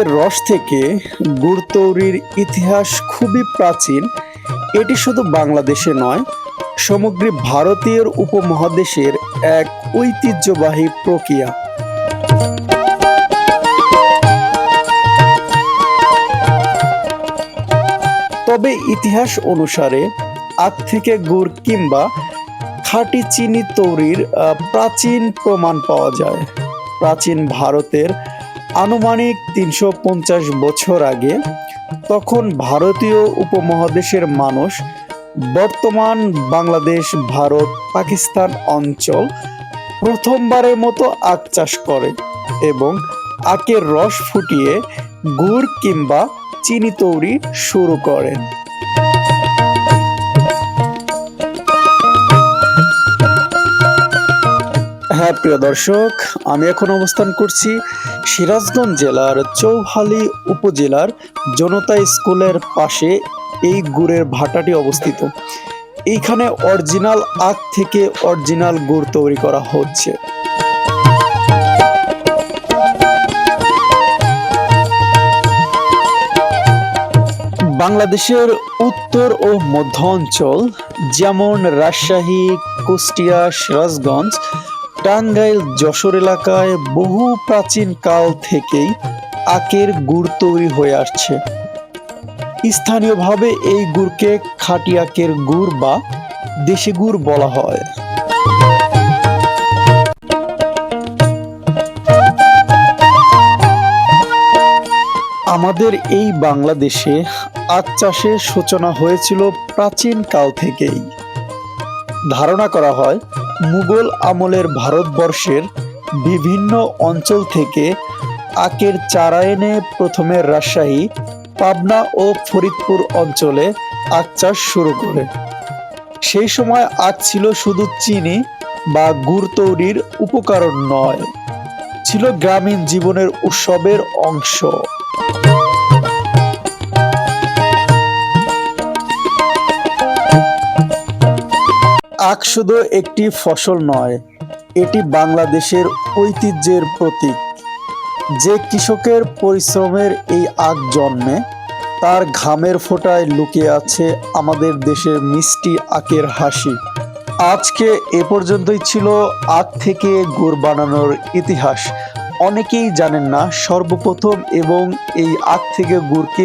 আখের রস থেকে গুড় তৈরির ইতিহাস খুবই প্রাচীন। এটি শুধু বাংলাদেশে নয়, সমগ্র ভারতীয় উপমহাদেশের এক ঐতিহ্যবাহী প্রক্রিয়া। তবে ইতিহাস অনুসারে আখ থেকে গুড় কিংবা খাঁটি চিনি তৈরির প্রাচীন প্রমাণ পাওয়া যায়। প্রাচীন ভারতের আনুমানিক তিনশো পঞ্চাশ বছর আগে তখন ভারতীয় উপমহাদেশের মানুষ বর্তমান বাংলাদেশ, ভারত, পাকিস্তান অঞ্চল প্রথমবারের মতো আখ চাষ করে এবং আখের রস ফুটিয়ে গুড় কিংবা চিনি তৈরি শুরু করেন। প্রিয় দর্শক। আমি এখন অবস্থান করছি সিরাজগঞ্জ জেলার চৌহালি উপজেলার জনতা স্কুলের পাশে এই গুড়ের ভাটাটি অবস্থিত। এইখানে অরিজিনাল আখ থেকে অরিজিনাল গুড় তৈরি করা হচ্ছে। বাংলাদেশের উত্তর ও মধ্য অঞ্চল যেমন রাজশাহী, কুষ্টিয়া, সিরাজগঞ্জ টাঙ্গাইল যশোর এলাকায় বহু প্রাচীন কাল থেকেই আখের গুড় তৈরি হয়ে আসছে। স্থানীয়ভাবে এই গুড়কে খাটি আখের গুড় বা দেশি গুড় বলা হয়। আমাদের এই বাংলাদেশে আখ চাষের সূচনা হয়েছিল প্রাচীন কাল থেকেই। ধারণা করা হয় মুঘল আমলের ভারতবর্ষের বিভিন্ন অঞ্চল থেকে আখের চারা এনে প্রথমে রাজশাহী, পাবনা ও ফরিদপুর অঞ্চলে আখ চাষ শুরু করে। সেই সময় আখ ছিল শুধু চিনি বা গুড় তৈরির উপকরণ নয়, ছিল গ্রামীণ জীবনের উৎসবের অংশ। আখ শুধু একটি ফসল নয়, এটি বাংলাদেশের ঐতিহ্যের প্রতীক। যে কৃষকের পরিশ্রমের এই আখ জন্মে, তার ঘামের ফোঁটায় লুকিয়ে আছে আমাদের দেশের মিষ্টি আখের হাসি। আজকে এ পর্যন্তই ছিল আখ থেকে গুড় বানানোর ইতিহাস। অনেকেই জানেন না, সর্বপ্রথম এবং এই আখ থেকে গুড় কে